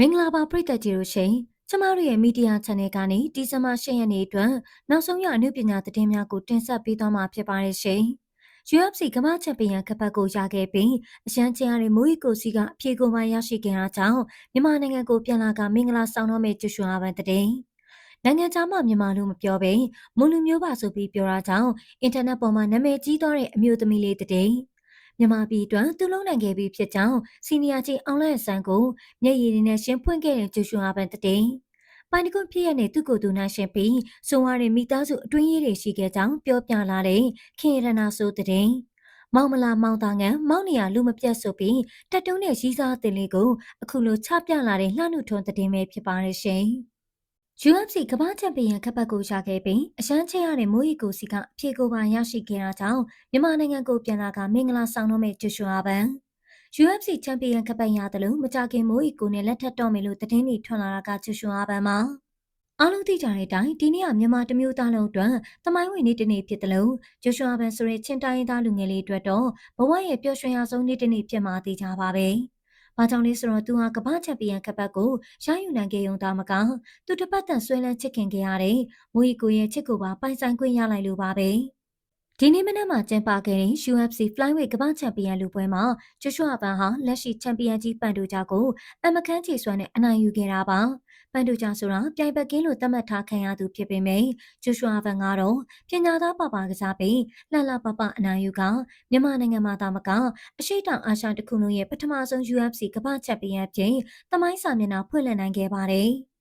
မင်္ဂလာပါပရိသတ်ကြီးတို့ရှင်ကျမတို့ရဲ့မီဒီယာ channel ကနေဒီဇင်ဘာ10ရက်နေ့အတွက်နောက်ဆုံးရအမှုပညာသတင်းများကိုတင်ဆက်ပေးသွားမှာဖြစ်ပါတယ်ရှင်။ UFC ကမ္ဘာချန်ပီယံကပတ်ကိုရခဲ့ပြီးအရှမ်းချန်ရတဲ့မိုးရီကိုစီကအပြေကိုပိုင်းရရှိခဲ့တာကြောင့်မြန်မာနိုင်ငံကိုပြန်လာကမင်္ဂလာဆောင်တော့မဲ့ကျူရှွန်အပန်တဲ့နိုင်ငံသားမှမြန်မာလို့မပြောဘဲမွန်လူမျိုးပါဆိုပြီးပြောတာကြောင့်အင်တာနက်ပေါ်မှာနာမည်ကြီးသွားတဲ့အမျိုးသမီးလေးတဲ့ မြန်မာပြည်အတွက်သူလုံးနိုင်ခဲ့ပြီးဖြစ်ကြောင်းစီနီယာကြီးအောင်လန့်ဆန်းကိုမျက်ရည်တွေနဲ့ရှင်းဖွင့်ခဲ့တဲ့ကျူရှွန်အပန်တဲ့ပိုင်တကွဖြစ်ရတဲ့သူကိုယ်သူနိုင်ရှင်ပြီးစုံရတဲ့မိသားစုအတွင်းရေးတွေရှိခဲ့ကြောင်းပြောပြလာတဲ့ခင်ရနာဆိုတဲ့မောင်မလာမောင်သားငန်းမောင်နေရလူမပြတ်ဆိုပြီးတက်တုံးတဲ့ရီးစားတင်လေးကိုအခုလိုချပြလာတဲ့လှနှုတ်ထွန်းတဲ့ပဲဖြစ်ပါရဲ့ရှင်။ UFC ကမ္ဘာချန်ပီယံကပတ်ကိုရခဲ့ပြီးအရှမ်းချရတဲ့မိုးရီကိုစီကအဖြေကိုပါရရှိခဲ့တာကြောင့်မြန်မာနိုင်ငံကိုပြန်လာကမင်္ဂလာဆောင်တော့မဲ့ကျူရှွာပန် UFC ချန်ပီယံကပတ်ရတယ်လို့မကြခင်မိုးရီကိုနဲ့လက်ထပ်တော့မယ်လို့သတင်းတွေထွက်လာတာကကျူရှွာပန်မှာအားလုံးသိကြတဲ့အတိုင်းဒီနေ့ကမြန်မာတမျိုးသားလုံးအတွက်တမိုင်းဝင်နေ့တစ်နေ့ဖြစ်တယ်လို့ကျူရှွာပန်ဆိုတဲ့ချင်းတိုင်းသားလူငယ်လေးအတွက်တော့ဘဝရဲ့ပျော်ရွှင်ရဆုံးနေ့တစ်နေ့ဖြစ်မှာသိကြပါပဲ။။ ဘာကြောင့်လဲဆိုတော့သူဟာကမ္ဘာချန်ပီယံကပတ်ကိုရယူနိုင်ခဲ့ရုံသာမကသူတစ်ပတ်တန်ဆွဲလန်းချစ်ခင်ခဲ့ရတဲ့မွေကိုရဲ့ချစ်ကိုပါပိုင်ဆိုင်ခွင့်ရလိုက်လို့ပါပဲ။ ဒီနေ့မနက်မှာကျင်းပခဲ့တဲ့ UFC Flyweight ကမ္ဘာချန်ပီယံလူပွဲမှာဂျိုရှွာဘန်ဟာလက်ရှိချန်ပီယံကြီးပန်တိုဂျာကိုအမခန်းချီဆွမ်းနဲ့အနိုင်ယူခဲ့တာပါ။ပန်တူချာဆိုတာပြိုင်ဘက်ကင်းလို့သတ်မှတ်ထားခံရသူဖြစ်ပေမယ့်ဂျိုရှွာဗန်ကတော့ပညာသားပပကစားပြီးလှလှပပအနိုင်ယူကမြန်မာနိုင်ငံမှာသာမကအရှိတောင်အာရှတခုလုံးရဲ့ပထမဆုံး UFC ကမ္ဘာချန်ပီယံပြင်သမိုင်းစာမျက်နှာဖွင့်လှစ်နိုင်ခဲ့ပါတယ်။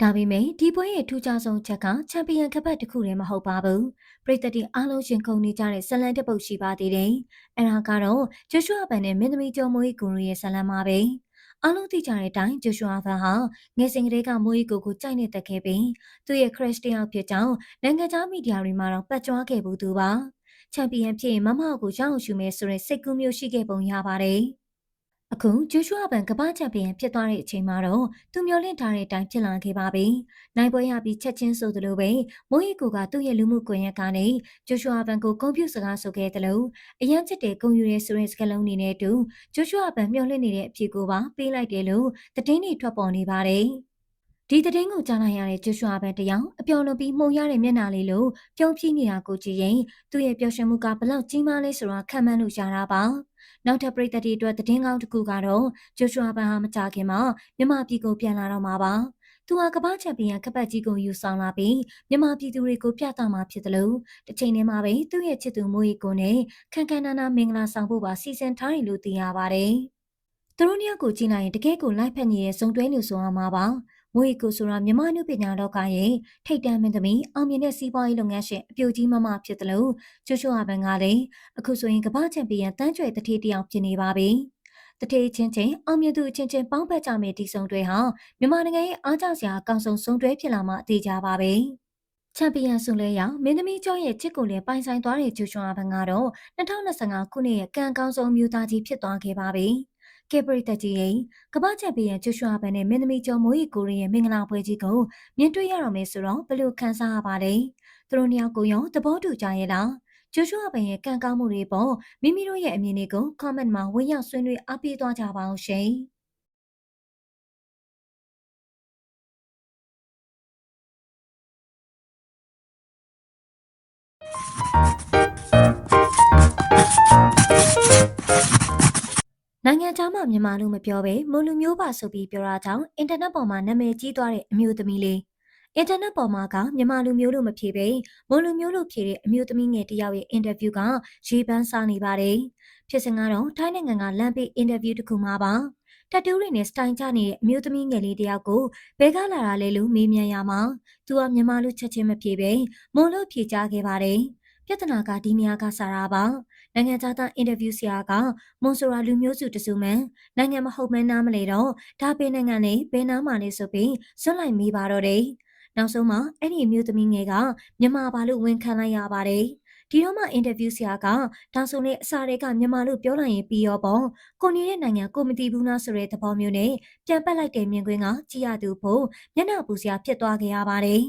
ဒါပေမဲ့ဒီပွဲရဲ့ထူးခြားဆုံးချက်ကချန်ပီယံကပတ်တစ်ခုတည်းမဟုတ်ပါဘူး။ပြည်သက်တီအားလုံးရှင်ခုန်နေကြတဲ့ဇလန်တပုတ်ရှိပါသေးတယ်။အဲဒါကတော့ဂျိုရှွာဘန်နဲ့မင်းသမီးကျော်မွေးကူရီရဲ့ဇလန်ပါပဲ။အားလုံးသိကြတဲ့အတိုင်းဂျိုရှွာဗန်ဟာငယ်စဉ်ကတည်းကမိုးရီကိုကိုကြိုက်နေတတ်ခဲ့ပြီးသူ့ရဲ့ crush တယောက်ဖြစ်ကြောင်းနိုင်ငံခြားမီဒီယာတွေမှာတော့ပတ်ကြွားခဲ့ဘူးသူပါချန်ပီယံဖြစ်ရင်မမကိုရအောင်ရှုမယ်ဆိုတဲ့စိတ်ကူးမျိုးရှိခဲ့ပုံရပါတယ် အခုဂျိုရှွာဘန်ကမ္ဘာချန်ပီယံဖြစ်သွားတဲ့အချိန်မှာတော့သူမျှော်လင့်ထားတဲ့အတိုင်းဖြစ်လာခဲ့ပါပြီ။နိုင်ပွဲရပြီးချက်ချင်းဆိုသလိုပဲမိုးရီကိုကသူ့ရဲ့လူမှုကွန်ရက်ကနေဂျိုရှွာဘန်ကိုကွန်ပျူတာစကားဆိုခဲ့တယ်လို့အရန်ချစ်တဲ့ဂုံယူရဲဆိုတဲ့စကားလုံးတွေနဲ့တူဂျိုရှွာဘန်မျှော်လင့်နေတဲ့အဖြစ်ကိုပါပေးလိုက်တယ်လို့သတင်းတွေထွက်ပေါ်နေပါတယ်။ဒီသတင်းကိုကြားလိုက်ရတဲ့ဂျိုရှွာဘန်တယောက်အပြော်လွန်ပြီးမှုန်ရတဲ့မျက်နှာလေးလိုပြုံးပြနေတာကိုကြည့်ရင်သူ့ရဲ့ပျော်ရွှင်မှုကဘလောက်ကြီးမားလဲဆိုတာခံမှန်းလို့ရတာပါ။ နောက်ထပ်ပြည်သက်တွေအတွက်သတင်းကောင်းတစ်ခုကတော့ဂျိုရှွာဘန်ဟာမကြခင်မှာမြန်မာပြည်ကိုပြန်လာတော့မှာပါ။သူဟာကမ္ဘာချန်ပီယံကပတ်ကြီးကိုယူဆောင်လာပြီးမြန်မာပြည်သူတွေကိုပြသမှာဖြစ်တယ်လို့တစ်ချိန်တည်းမှာပဲသူ့ရဲ့ချစ်သူမိုးရီကိုနဲ့ခန်ခန်နာနာမင်္ဂလာဆောင်ဖို့ပါစီစဉ်ထားတယ်လို့သိရပါတယ်။သူတို့နှစ်ယောက်ကိုကြည့်လိုက်ရင်တကယ်ကိုလိုက်ဖက်နေတဲ့ဇုံတွဲလို့ဆိုရမှာပါ။ မွေကိုဆိုတာမြန်မာနုပညာလောကရဲ့ထိတ်တန့်မင်းသမီးအောင်မြင်တဲ့စီးပွားရေးလုပ်ငန်းရှင်အပြိုကြီးမမဖြစ်တယ်လို့ချိုချိုအပန်ကလည်းအခုဆိုရင်ကမ္ဘာချန်ပီယံတန်းကျွဲတထေးတယောက်ဖြစ်နေပါပြီတထေးချင်းချင်းအောင်မြင်သူအချင်းချင်းပေါင်းဖက်ကြမယ့်ဒီဆုံတွဲဟာမြန်မာနိုင်ငံရဲ့အားကြောင့်စရာအကောင်းဆုံးဆုံတွဲဖြစ်လာမှအသေးကြပါပဲချန်ပီယံဆုလဲရမင်းသမီးကျော်ရဲ့ချစ်ကိုလည်းပိုင်ဆိုင်သွားတဲ့ဂျူချွန်အပန်ကတော့2025ခုနှစ်ရဲ့ကံကောင်းဆုံးမျိုးသားကြီးဖြစ်သွားခဲ့ပါပြီ။ ကဲပရိသတ်ကြီးရဲ့ကမ္ဘာချက်ပေးရန်ကျွရွှာပန်နဲ့မင်းသမီးကျော်မိုးရီကိုရီရဲ့မင်္ဂလာပွဲကြီးကိုမြင်တွေ့ရတော့မယ်ဆိုတော့ဘယ်လိုခံစားရပါလဲသူတို့နှစ်ယောက်ကိုရောသဘောတူကြရဲ့လားကျွရွှာပန်ရဲ့ကံကောင်းမှုတွေပေါ်မိမိတို့ရဲ့အမြင်တွေကို comment မှာဝင်ရောက်ဆွေးနွေးအားပေးသွားကြပါအောင်ရှင် နိုင်ငံခြားမှာမြန်မာလူမပြောဘဲမွန်လူမျိုးပါဆိုပြီးပြောတာကြောင့်အင်တာနက်ပေါ်မှာနာမည်ကြီးသွားတဲ့အမျိုးသမီးလေးအင်တာနက်ပေါ်မှာကမြန်မာလူမျိုးလို့မဖြေပဲမွန်လူမျိုးလို့ဖြေတဲ့အမျိုးသမီးငယ်တယောက်ရဲ့အင်တာဗျူးကရေပန်းစားနေပါတယ်ဖြစ်စဉ်ကတော့ထိုင်းနိုင်ငံကလမ်းပေးအင်တာဗျူးတစ်ခုမှာပါတတူးတွေနဲ့စတိုင်ချနေတဲ့အမျိုးသမီးငယ်လေးတယောက်ကိုဘဲကလာတာလဲလို့မေးမြန်းရမှာသူကမြန်မာလူချက်ချင်းမဖြေပဲမွန်လို့ဖြေကြခဲ့ပါတယ် ပြဿနာကဒီနေရာကစားတာပါနိုင်ငံသားသားအင်တာဗျူးဆရာကမွန်ဆိုရာလူမျိုးစုတစုမှန်နိုင်ငံမဟုတ်မဲနားမလဲတော့ဒါပေနိုင်ငံနဲ့ဘယ်နားမှလဲဆိုပြီးစွန့်လိုက်မိပါတော့တယ်နောက်ဆုံးမှာအဲ့ဒီမျိုးသမီးငယ်ကမြန်မာပါလို့ဝန်ခံလိုက်ရပါတယ်ဒီတော့မှအင်တာဗျူးဆရာကဒါဆိုလေအစာတွေကမြန်မာလို့ပြောလိုက်ရင်ပြီးရောပေါ့ကိုနေတဲ့နိုင်ငံကိုမတီးဘူးလားဆိုတဲ့သဘောမျိုးနဲ့ပြန်ပတ်လိုက်တဲ့မြင်ကွင်းကကြည်ရသူဖို့မျက်နှာပူစရာဖြစ်သွားခဲ့ရပါတယ်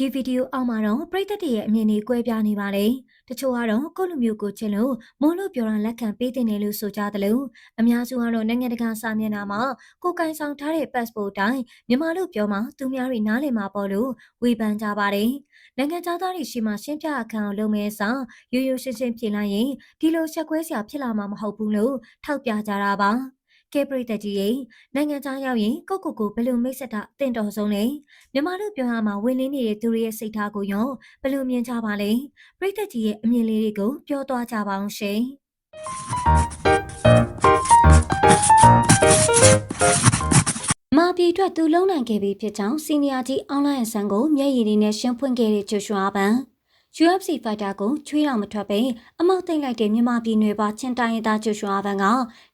ဒီဗီဒီယိုအောက်မှာတော့ပရိသတ်တွေရဲ့အမြင်တွေကွဲပြားနေပါလေတချို့ကတော့ကိုယ့်လူမျိုးကိုချစ်လို့မုန်းလို့ပြောတာလက်ခံပေးတင်တယ်လို့ဆိုကြတယ်လို့အများစုကတော့နိုင်ငံတကာစာမျက်နှာမှာကိုယ်ကင်ဆောင်ထားတဲ့ passport တိုင်းမြန်မာလို့ပြောမှသူများတွေနားလည်မှာပေါ့လို့ဝေဖန်ကြပါတယ်နိုင်ငံသားတွေရှိမှရှင်းပြအခမ်းအောင်လုပ်မယ်ဆိုရိုးရိုးရှင်းရှင်းပြင်လိုက်ရင်ဒီလိုချက်ခွဲစရာဖြစ်လာမှာမဟုတ်ဘူးလို့ထောက်ပြကြတာပါ ကဲပရိသတ်ကြီးရေနိုင်ငံသားရောက်ရင်ကိုကိုကိုဘယ်လိုမိတ်ဆက်တာအသင့်တော်ဆုံးလဲမြန်မာလူပြောရမှာဝင်လင်းနေတဲ့သူတွေရဲ့စိတ်ထားကိုရောဘယ်လိုမြင်ကြပါလဲပရိသတ်ကြီးရဲ့အမြင်လေးတွေကိုပြောသွားကြပါအောင်ရှင်မာပြည်အတွက်သူလုံနိုင်ခဲ့ပြီဖြစ်ကြောင်းစီနီယာကြီးအွန်လိုင်းအဆန်ကိုမျက်ရည်တွေနဲ့ရှင်းဖွင့်ခဲ့တဲ့ဂျိုရှွာပန် UFC fighter ကိုချွေးတော်မထွက်ပဲအမောက်သိမ့်လိုက်တဲ့မြန်မာပြည်နယ်ပါချင်းတိုင်းသားကျူရှွာဘန်က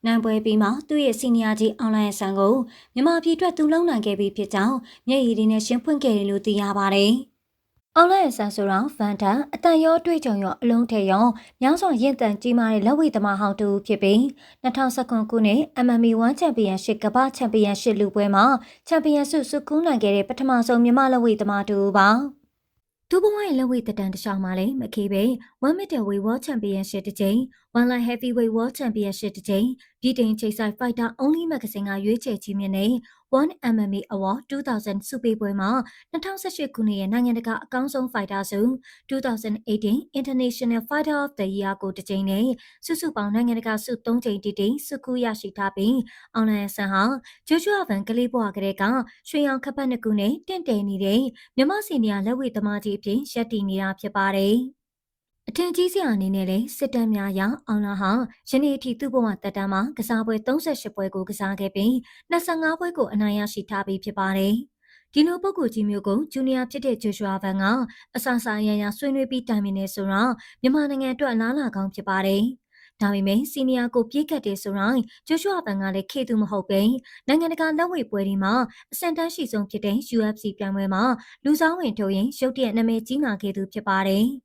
နိုင်ပွဲပြီးမှသူ့ရဲ့စီနီယာကြီးအွန်လိုင်းဆန်ကိုမြန်မာပြည်အတွက်သူလုံးနိုင်ခဲ့ပြီးဖြစ်ကြောင်းမျက်ရည်တွေနဲ့ရှင်းဖွင့်ခဲ့တယ်လို့သိရပါတယ်။အွန်လိုင်းဆန်ဆိုတော့ဖန်တန်အတန်ရောတွေ့ကြုံရောအလုံးထဲရောမြောင်းစွာရင့်တန်ကြီးမားတဲ့လက်ဝဲသမားဟောင်းတူဖြစ်ပြီး2019ခုနှစ် MMA 1 Championship ကမ္ဘာချန်ပီယံရှစ်လူပွဲမှာချန်ပီယံဆုစုကူးနိုင်ခဲ့တဲ့ပထမဆုံးမြန်မာလက်ဝဲသမားတူပါ။ သူဘဝရဲ့လက်ဝဲတတန်တခြားမှာလည်းမခေပဲ1 meter weight world championship တစ်ကြိမ် one light heavyweight world championship တစ်ကြိမ်ပြည်တင်ချိတ်ဆိုင် fighter only magazine ကရွေးချယ်ကြီးမြင့်တဲ့ One MMA Award 2000စုပေးပွဲမှာ2018ခုနှစ်ရဲ့နိုင်ငံတကာအကောင်းဆုံး fighter ဆု2018 International Fighter of the Year ကိုတစ်ကြိမ်နဲ့စုစုပေါင်းနိုင်ငံတကာဆု3ကြိမ်တည်တည်စုကူရရှိထားပြီးအောင်လန်ဆန်ဟာဂျိုဂျွာဗန်ကလေးဘွားကလေးကရွှေရောင်ခပ်ပတ်နှစ်ခုနဲ့တင့်တယ်နေတဲ့မြမစီနီယာလက်ဝဲသမားကြီးအဖြစ်ရပ်တည်နေတာဖြစ်ပါတယ်။ အထင်ကြီးစရာအနေနဲ့လဲစစ်တမ်းများရအောင်လာဟာယနေ့အထိသူ့ဘဝတက်တမ်းမှာကစားပွဲ38ပွဲကိုကစားခဲ့ပြီး25ပွဲကိုအနိုင်ရရှိထားပြီးဖြစ်ပါတယ်။ဒီလိုပုံကူကြီးမျိုးကိုဂျူနီယာဖြစ်တဲ့ဂျိုရှွာဗန်ကအဆအဆအရရဆွေးနွေးပြီးတိုင်ပင်နေဆိုတော့မြန်မာနိုင်ငံအတွက်အလားလာကောင်းဖြစ်ပါတယ်။ဒါပေမဲ့စီနီယာကိုပြေးကတ်တယ်ဆိုတော့ဂျိုရှွာဗန်ကလည်းခေသူမဟုတ်ပဲနိုင်ငံတကာလက်ဝဲပွဲတွေမှာအဆင့်တန်းရှိဆုံးဖြစ်တဲ့ UFC ပြိုင်ပွဲမှာလူဆောင်ဝင်ထုတ်ရင်ရုတ်တရက်နာမည်ကြီးလာခဲ့သူဖြစ်ပါတယ်။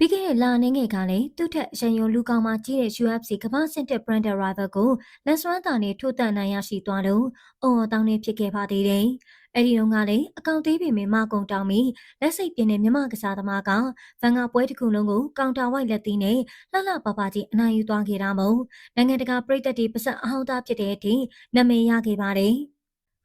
ပြီးခဲ့တဲ့လနေငယ်ကလည်းသူ့ထက်ရန်ယုံလူကောင်မှကြီးတဲ့ UFC ကမ္ဘာစစ်တပ် Brandon Rival ကိုလက်စွမ်းတာနဲ့ထိုးတက်နိုင်ရရှိသွားလို့အုံအတောင်းနေဖြစ်ခဲ့ပါသေးတယ်။အဲဒီတော့ကလည်းအကောင့်သေးပေမဲ့မကုံတောင်းပြီးလက်စိတ်ပြင်းတဲ့မြမကစားသမားကဗန်ကပွဲတစ်ခုလုံးကိုကောင်တာဝိုက်လက်သီးနဲ့လှလှပပကြီးအနိုင်ယူသွားခဲ့တာမို့နိုင်ငံတကာပြည်သက်တွေပါဆက်အဟောင်းသားဖြစ်တဲ့အထိနာမည်ရခဲ့ပါတယ်။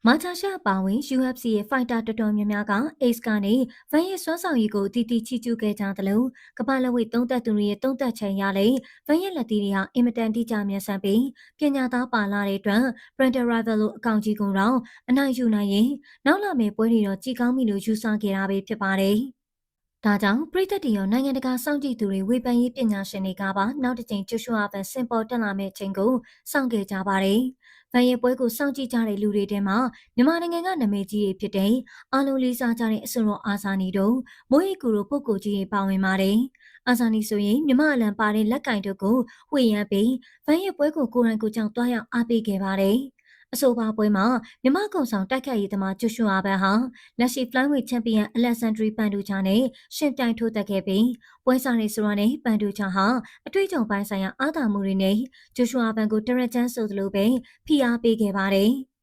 မာချာရှာပါဝင် UFC ရဲ့ fighter တော်တော်များများက Ace ကနေဗန်ရဲ့စွမ်းဆောင်ရည်ကိုတည်တည်ချီကျူးခဲ့ကြသလိုကမ္ဘာလက်ဝှေ့သုံးသက်သူတွေရဲ့သုံးသက်ချိန်ရလေဗန်ရဲ့လက်သီးတွေဟာအင်မတန်တိကျမြန်ဆန်ပြီးပညာသားပါလာတဲ့အတွက် Brandon Rival လို့အကောင့်ကြီးကုန်တော့အနိုင်ယူနိုင်ရင်နောက်လာမယ့်ပွဲတွေတော့ကြည်ကောင်းပြီလို့ယူဆခဲ့တာပဲဖြစ်ပါတယ်။ဒါကြောင့်ပြည်သက်တရောနိုင်ငံတကာစောင့်ကြည့်သူတွေဝေဖန်ရေးပညာရှင်တွေကပါနောက်တစ်ကြိမ်ကျွရှွာပန်စင်ပေါ်တက်လာမယ့်ချိန်ကိုစောင့်ကြကြပါတယ်။ ဗန်ရဲပွဲကိုစောင့်ကြည့်ကြတဲ့လူတွေထဲမှာမြန်မာနိုင်ငံကနာမည်ကြီးတွေဖြစ်တဲ့အားလုံးလေးစားကြတဲ့အစွန်ရောအာဇာနည်တို့မိုးရီကူတို့ပုဂ္ဂိုလ်ကြီးတွေပါဝင်ပါတယ်။အာဇာနည်ဆိုရင်မြမအလံပါတဲ့လက်ကင်တို့ကိုဝှေ့ရမ်းပြီးဗန်ရဲပွဲကိုကိုရိုင်းကိုကြောင့်တွားရောက်အားပေးခဲ့ပါတယ်။ အဆိုပါပွဲမှာမြမကုံဆောင်တိုက်ခတ်ရေးသမားကျူရှွာဘန်ဟာလက်ရှိ flyweight champion Alexandre Pantoja နဲ့ရှင်ပြိုင်ထိုးသက်ခဲ့ပြီးပွဲစားရေးဆိုရနဲ့ Pantoja ဟာအတွေ့အကြုံပိုင်းဆိုင်ရာအားသာမှုတွေနဲ့ကျူရှွာဘန်ကိုတရက်ချမ်းဆိုသလိုပဲဖိအားပေးခဲ့ပါတယ်။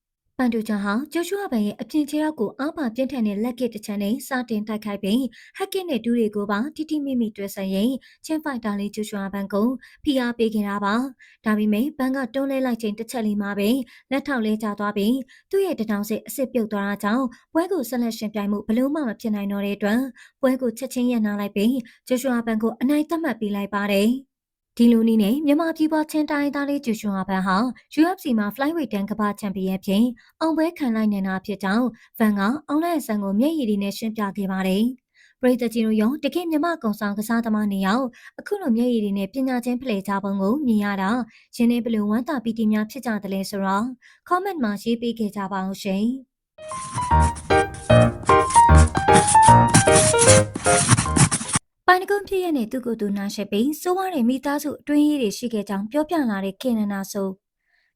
ပန်တူချာဟာဂျိုရှွာဘန်ရဲ့အပြင်ခြေထောက်ကိုအားပါပြင်းထန်တဲ့လက်ကစ်တစ်ချမ်းနဲ့စတင်တိုက်ခိုက်ပြီးဟက်ကစ်နဲ့ဒူးတွေကိုပါတိတိမိမိတွဲဆက်ရင်ချင်းဖိုက်တာလေးဂျိုရှွာဘန်ကိုဖိအားပေးခဲ့တာပါဒါပေမဲ့ဘန်ကတွန်းလဲလိုက်ချိန်တစ်ချက်လေးမှာပဲလက်ထောက်လဲကျသွားပြီးသူ့ရဲ့တထောင်စစ်အစ်စ်ပြုတ်သွားတာကြောင့်ပွဲကိုဆက်လက်ရှင်ပြိုင်မှုဘလို့မှမဖြစ်နိုင်တော့တဲ့အတွက်ပွဲကိုချက်ချင်းရပ်နားလိုက်ပြီးဂျိုရှွာဘန်ကိုအနိုင်သတ်မှတ်ပေးလိုက်ပါတယ် ဒီလိုနည်းနဲ့မြန်မာပြည်ပေါ်ချင်းတိုင်းသားလေးကျူရှင်ဟာဘန်ဟာ UFC မှာ flyweight တန်ကမ္ဘာချန်ပီယံဖြစ်အောင်ပွဲခံလိုက်နေတာဖြစ်ကြောင်းဗန်ကအောင်လိုက်ဆန်ကိုမျက်ရည်တွေနဲ့ရှင်းပြခဲ့ပါတယ်။ပရိသတ်ကြီးတို့ရောတကယ်မြမကုံဆောင်ကစားသမားနေရောက်အခုလိုမျက်ရည်တွေနဲ့ပညာချင်းဖလှယ်ကြပုံကိုမြင်ရတာရင်းနှီးဘလို့ဝမ်းသာပီတိများဖြစ်ကြတယ်လဲဆိုတော့ comment မှာရေးပေးခဲ့ကြပါအောင်ရှင်။ ပိုင်တကုန်းဖြစ်ရတဲ့သူကိုယ်သူနာရှိပြီးစိုးဝါးတဲ့မိသားစုအတွင်းရေးတွေရှိခဲ့ကြောင်းပြောပြလာတဲ့ခေနနာဆို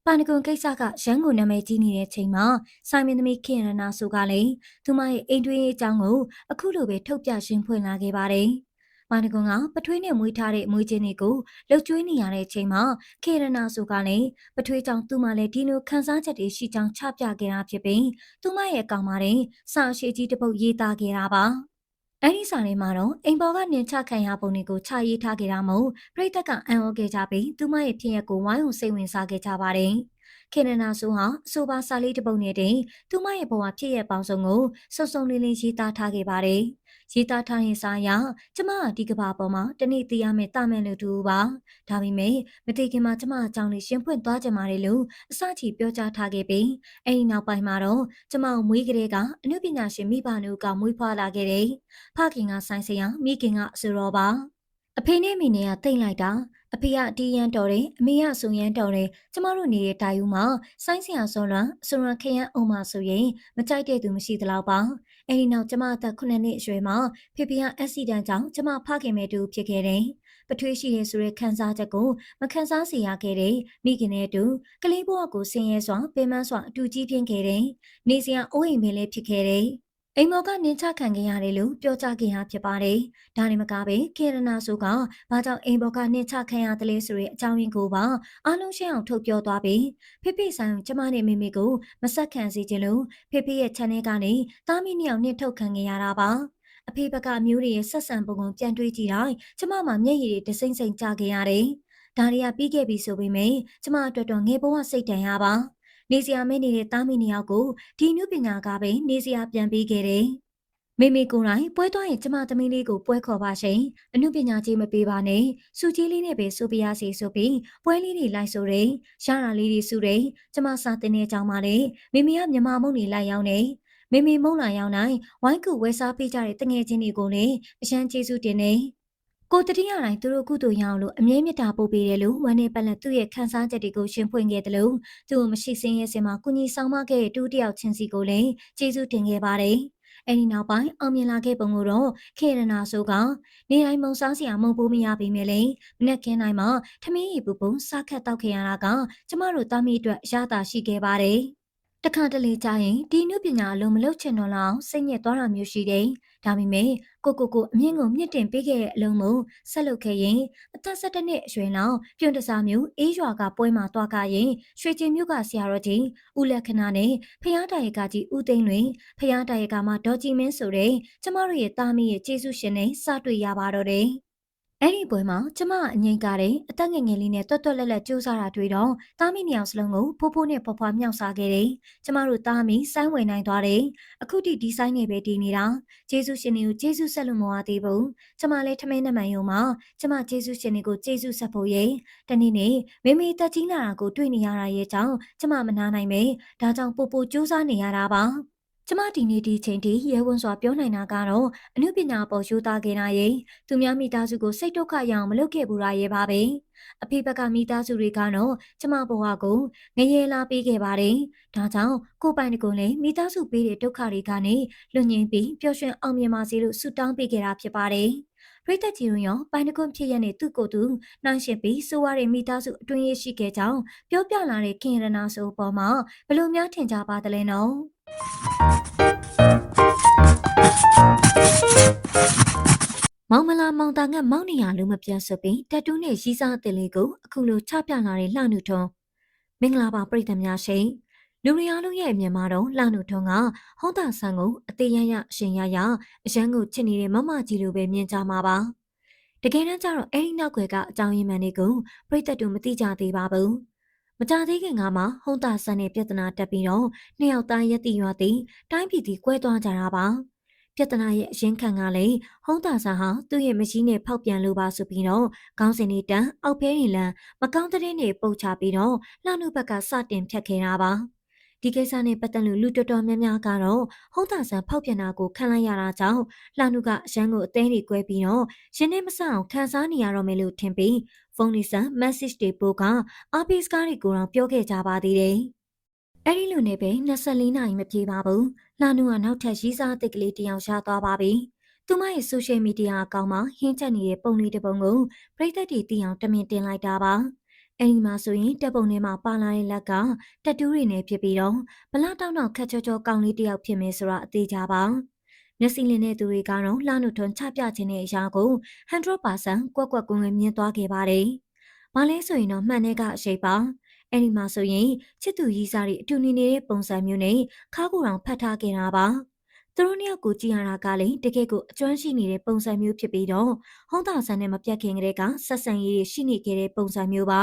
ပိုင်တကုန်းကိစ္စကရန်ကုန်နာမည်ကြီးနေတဲ့ချိန်မှာစိုင်းမင်းသမီးခေနနာဆိုကလည်းသူမရဲ့အိမ်တွင်းရေးအကြောင်းကိုအခုလိုပဲထုတ်ပြရှင်းဖွင့်လာခဲ့ပါတယ်။မိုင်ကွန်ကပထွေးနဲ့မွေးထားတဲ့မွေးချင်းတွေကိုလှုပ်ကြွေးနေရတဲ့ချိန်မှာခေရနာဆိုကလည်းပထွေးကြောင့်သူ့မလည်းဒီလိုခန်းစားချက်တွေရှိကြောင်းချပြခဲ့တာဖြစ်ပြီးသူမရဲ့အကောင်မတဲ့စာရှိကြီးတစ်ပုဒ်ရေးသားခဲ့တာပါ။ အဲ့ဒီစာထဲမှာတော့အိမ်ပေါ်ကနင်ချခံရပုံတွေကိုခြာရေးထားခဲ့တာမို့ပြိတ္တကအံ့ဩခဲ့ကြပြီးသူမရဲ့ဖြစ်ရပ်ကိုဝိုင်းဝန်းစိတ်ဝင်စားခဲ့ကြပါတယ်။ခေနနာဆိုဟာအဆိုပါစာလေးတစ်ပုဒ်နဲ့တင်သူမရဲ့ဘဝဖြစ်ရပ်ပေါင်းစုံကိုစုံစုံလင်းလင်းရေးသားထားခဲ့ပါတယ်။ ရေးသားထားရင်စာရကျမကဒီကဘာပေါ်မှာတနေ့သိရမယ်တာမယ်လို့တူပါဒါပေမဲ့မသိခင်မှာကျမအကြောင်းလေးရှင်းဖွင့်သွားကြမှာလေလို့အစချီပြောကြားထားခဲ့ပြီးအဲဒီနောက်ပိုင်းမှာတော့ကျမကိုမွေးကလေးကအနုပညာရှင်မိဘတို့ကမွေးဖွားလာခဲ့တယ်ဖခင်ကဆိုင်ဆရာမိခင်ကအဆိုတော်ပါအဖေနဲ့မိနေကတိတ်လိုက်တာအဖေကတီးရန်တော်တယ်အမေကဆုံရန်တော်တယ်ကျမတို့နေတဲ့တာယူမှာဆိုင်းဆရာစောလွန်အစွန်ရခရမ်းအောင်မှာဆိုရင်မကြိုက်တဲ့သူမရှိသလောက်ပါ အဲဒီနောက်ကျမအသက်9နှစ်အရွယ်မှာဖေဖေကအက်ဆီဒန့်ကြောင့်ကျမဖခင်မဲ့တူဖြစ်ခဲ့တယ်ပထွေးရှိရဲဆိုတဲ့ခံစားချက်ကိုမခံစားစေရခဲ့တဲ့မိခင်နဲ့တူကလေးဘဝကိုဆင်းရဲစွာပင်ပန်းစွာအတူကြီးပြင်းခဲ့တယ်နေစရာအိုးအိမ်ပင်လည်းဖြစ်ခဲ့တယ် အိမ်မော်ကနင်းချခံခဲ့ရတယ်လို့ပြောကြားခဲ့ရဖြစ်ပါတယ်။ဒါနဲ့မကပဲကေရနာဆိုကဘာကြောင့်အိမ်ဘော်ကနင်းချခံရတယ်လဲဆိုတဲ့အကြောင်းရင်းကိုပါအားလုံးရှင်းအောင်ထုတ်ပြောသွားပြီးဖေဖေဆိုင်ကျမနဲ့မိမိကိုမဆက်ခံစေချင်လို့ဖေဖေရဲ့ channel ကနေတာမီနှစ်ယောက်နှင်ထုတ်ခံခဲ့ရတာပါ။အဖေဘက်ကအမျိုးတွေရဲ့ဆက်ဆံပုံကိုပြန်တွေးကြည့်တိုင်းကျမမှမျက်ရည်တွေတစိမ့်စိမ့်ကျခဲ့ရတယ်။ဒါတွေကပြီးခဲ့ပြီဆိုပေမဲ့ကျမအတွက်တော့ငယ်ဘဝစိတ်တန်ရပါ။ နေစရာမဲနေတဲ့တားမီနှစ်ယောက်ကိုဒီနုပညာကပဲနေစရာပြန်ပေးခဲ့တယ်။မေမေကိုယ်တိုင်ပွဲသွားရင်ကျမသမီးလေးကိုပွဲခေါ်ပါရှင်။အနုပညာကြီးမပေးပါနဲ့။စူကြီးလေးနဲ့ပဲဆိုပြရစီဆိုပြီးပွဲလေးတွေလိုက်ဆိုတယ်။ရတာလေးတွေစုတယ်။ကျမစာတင်နေကြောင်းပါလေ။မေမေကမြမမုံနေလိုက်ရောက်နေ။မေမေမုံလာရောက်နိုင်ဝိုင်းကူဝဲစားပေးကြတဲ့တငယ်ချင်းတွေကိုလည်းအရန်ကျေးဇူးတင်နေ။ ကိုတတိယတိုင်းသူတို့ကုသိုလ်ရအောင်လို့အမြဲမြတ်တာပို့ပေးတယ်လို့ဝမ်းနေပလက်သူ့ရဲ့ခန်းစားချက်တွေကိုရှင်းဖွင့်ခဲ့တယ်လို့သူ့ကိုမရှိစင်းရဲ့စင်မှာကုညီဆောင်မခဲ့တဲ့တူတယောက်ချင်းစီကိုလည်းကျေးဇူးတင်ခဲ့ပါတယ်။အဲဒီနောက်ပိုင်းအောင်မြင်လာခဲ့ပုံကိုတော့ခေရနာဆိုကနေတိုင်းမုံစားစရာမုံပိုးမရပေမဲ့လည်းမနက်ခင်းတိုင်းမှာထမင်းရီပူပုံစားခတ်တောက်ခဲ့ရတာကကျမတို့တာမီအတွက်ရတာရှိခဲ့ပါတယ်။ တခါတလေကြာရင်ဒီနုပညာအလုံးမလုတ်ချင်တော့လောက်စိတ်ညစ်သွားတာမျိုးရှိတယ်ဒါပေမဲ့ကိုကိုကိုအမြင့်ကိုမြင့်တင်ပေးခဲ့တဲ့အလုံးမို့ဆက်လုပ်ခဲ့ရင်အသက်၁၇နှစ်အရွယ်လောက်ပြုံတစားမျိုးအေးရွာကပွဲမှာတွားကရင်ရွှေကျင်မြို့ကဆရာတော်ကြီးဦးလက်ခဏနဲ့ဖျားတိုင်ကကြီးဦးသိန်းလွင်ဖျားတိုင်ကမှဒေါ်ကြည်မင်းဆိုတဲ့ကျမတို့ရဲ့တာမီးရဲ့ကျေးဇူးရှင်နဲ့စတွေ့ရပါတော့တယ် အဲ့ဒီပွဲမှာကျမအငိမ့်ကားတဲ့အသက်ငယ်ငယ်လေးနဲ့တွတ်တွတ်လက်လက်ကြိုးစားတာတွေ့တော့တားမိနှစ်ယောက်စလုံးကိုဖိုးဖိုးနဲ့ဖွားဖွားမြောက်စားခဲ့တယ်။ကျမတို့တားမိစိုင်းဝင်နိုင်သွားတယ်။အခုထိဒီဆိုင်နဲ့ပဲတည်နေတာ။ဂျေစုရှင်တွေကိုဂျေစုဆက်လို့မဝသေးဘူး။ကျမလည်းထမင်းနမန်ယုံမှာကျမဂျေစုရှင်တွေကိုဂျေစုဆက်ဖို့ရဲ့တနေ့နေ့မေမေတက်ကြီးလာတာကိုတွေ့နေရတာရဲ့ကြောင့်ကျမမနာနိုင်ပဲ။ဒါကြောင့်ပို့ပို့ကြိုးစားနေရတာပါ။ ကျမဒီနေ့ဒီချိန်ထိရဲဝံစွာပြောနိုင်တာကတော့အနုပညာပေါ်ယူသားခဲ့တာရဲ့သူများမိသားစုကိုစိတ်ဒုက္ခရအောင်မလုပ်ခဲ့ဘူးလားရဲ့ပါပဲအဖေဘက်ကမိသားစုတွေကတော့ကျမဘဝကိုငရေလာပေးခဲ့ပါတယ်ဒါကြောင့်ကိုပိုင်တကုံလည်းမိသားစုပေးတဲ့ဒုက္ခတွေကနေလွတ်ငင်းပြီးပျော်ရွှင်အောင်မြင်ပါစေလို့ဆုတောင်းပေးခဲ့တာဖြစ်ပါတယ်ရိတ်သက်ကြီးရောပိုင်းတကွန်းဖြစ်ရတဲ့သူ့ကိုယ်သူနှိုင်းရှင်ပြီးစိုးရတဲ့မိသားစုအတွင်းရရှိခဲ့ကြောင်းပြောပြလာတဲ့ခင်ရနာဆိုပေါ်မှာဘလို့များထင်ကြပါသလဲနော် မောင်မလာမောင်တာငတ်မောင်နေရလို့မပြတ်ဆိုပြီးတက်တူးနဲ့ရီးစားအတင်လေးကိုအခုလိုချပြလာတဲ့လှနုထုံမင်္ဂလာပါပြည်သူများရှင်လူရီယာလုံးရဲ့အမြင်မှာတော့လှနုထုံကဟောတာဆန်ကိုအသေးရရအရှင်ရရအရန်ကိုချစ်နေတဲ့မမကြီးလိုပဲမြင်ကြမှာပါတကယ်တမ်းကျတော့အဲဒီနောက်ွယ်ကအကြောင်းရင်းမှန်တွေကိုပြည်သက်တူမသိကြသေးပါဘူး မကြသေးခင်ကမှဟုံးတာဆန်နဲ့ပြဿနာတက်ပြီးတော့နှစ်ယောက်သားရက်တီရွာသည်တိုင်းပြည်သည်ကွဲသွားကြတာပါပြဿနာရဲ့အရင်ခံကလည်းဟုံးတာဆန်ဟာသူ့ရဲ့မကြီးနဲ့ဖောက်ပြန်လိုပါဆိုပြီးတော့ခေါင်းစဉ်တွေတန်းအောက်ဖဲရင်လန်မကောင်းတဲ့နေပုတ်ချပြီးတော့လှနုဘက်ကစတင်ဖြတ်ခဲ့တာပါ ဒီကိစ္စနဲ့ပတ်သက်လို့လူတော်တော်များများကတော့ဟုံးတာဆန်ဖောက်ပြန်တာကိုခံလိုက်ရတာကြောင့်လှနုကအရန်ကိုအသေးတွေကွဲပြီးတော့ရင်းနှီးမဆအောင်ခံစားနေရတော့မယ်လို့ထင်ပြီးဖုန်းလေးဆန် message တွေပို့ကအားပေးစကားတွေကိုတော့ပြောခဲ့ကြပါသေးတယ်။အဲ့ဒီလိုနဲ့ပဲ24နာရီမပြေပါဘူး။လာနူကနောက်ထပ်ရီးစားအသစ်ကလေးတယောက်ရသွားပါပြီ။သူမရဲ့ social media အကောင့်မှာဟင်းချက်နေတဲ့ပုံလေးတစ်ပုံကိုပရိသတ်တွေသိအောင်တမင်တင်လိုက်တာပါ။ အဲဒီမှာဆိုရင်တက်ပုံထဲမှာပါလာတဲ့လက်ကတက်တူးတွေနဲ့ဖြစ်ပြီးတော့ဘလောက်တောင်းတော့ခက်ချောချောကောင်းလေးတယောက်ဖြစ်မယ်ဆိုတာအသေးကြပါ။မျက်စိလင်းတဲ့သူတွေကတော့လှနုထွန်းချပြခြင်းတဲ့အရာကို100%ကွက်ကွက်ကွင်းကွင်းမြင်သွားခဲ့ပါတယ်။မလဲဆိုရင်တော့မှန်တဲ့ကအရှိပ်ပါ။အဲ့ဒီမှာဆိုရင်ချစ်သူရီးစားတွေအတူနေနေတဲ့ပုံစံမျိုးနဲ့ခါးကူတောင်ဖတ်ထားခဲ့တာပါ။ သူတို့နှစ်ယောက်ကိုကြည့်ရတာကလည်းတကယ့်ကိုအကျွမ်းရှိနေတဲ့ပုံစံမျိုးဖြစ်ပြီးတော့ဟောင်းတာဆန်နဲ့မပြတ်ခင်ကတည်းကဆက်ဆံရေးတွေရှိနေခဲ့တဲ့ပုံစံမျိုးပါ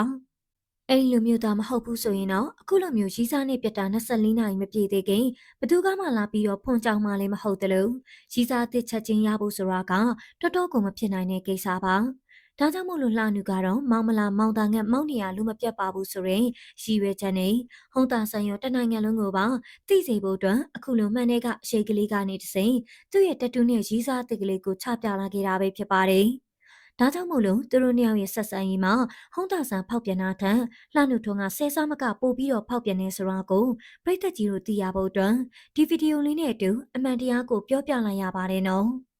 အဲ့လိုမျိုးသားမဟုတ်ဘူးဆိုရင်တော့အခုလိုမျိုးရီးစားနဲ့ပြတ်တာ24နာရီမပြည့်သေးခင်ဘသူကမှလာပြီးတော့ဖွန်ကြောင်မှလည်းမဟုတ်တယ်လို့ရီးစားတစ်ချက်ချင်းရဖို့ဆိုတာကတော်တော်ကိုမဖြစ်နိုင်တဲ့ကိစ္စပါ ဒါကြောင့်မို့လို့လှနူကတော့မောင်မလာမောင်တာငတ်မောင်နေရလူမပြတ်ပါဘူးဆိုရင်ရည်ရွယ်ချက်နဲ့ဟုံးတာဆိုင်ရောတနိုင်ငံလုံးကိုပါသိစေဖို့အတွက်အခုလိုမှန်တဲ့ကအရှိတ်ကလေးကနေတစိမ့်သူ့ရဲ့တက်တူးနဲ့ရီးစားတစ်ကလေးကိုချပြလာခဲ့တာပဲဖြစ်ပါတယ်။ဒါကြောင့်မို့လို့သူတို့နှစ်ယောက်ရဲ့ဆက်ဆံရေးမှာဟုံးတာဆန်ဖောက်ပြန်တာထက်လှနုထုံးကဆဲစားမကပို့ပြီးတော့ဖောက်ပြန်နေဆိုတာကိုပြည်သက်ကြီးတို့သိရဖို့အတွက်ဒီဗီဒီယိုလေးနဲ့အတူအမှန်တရားကိုပြောပြလိုက်ရပါတယ်နော်။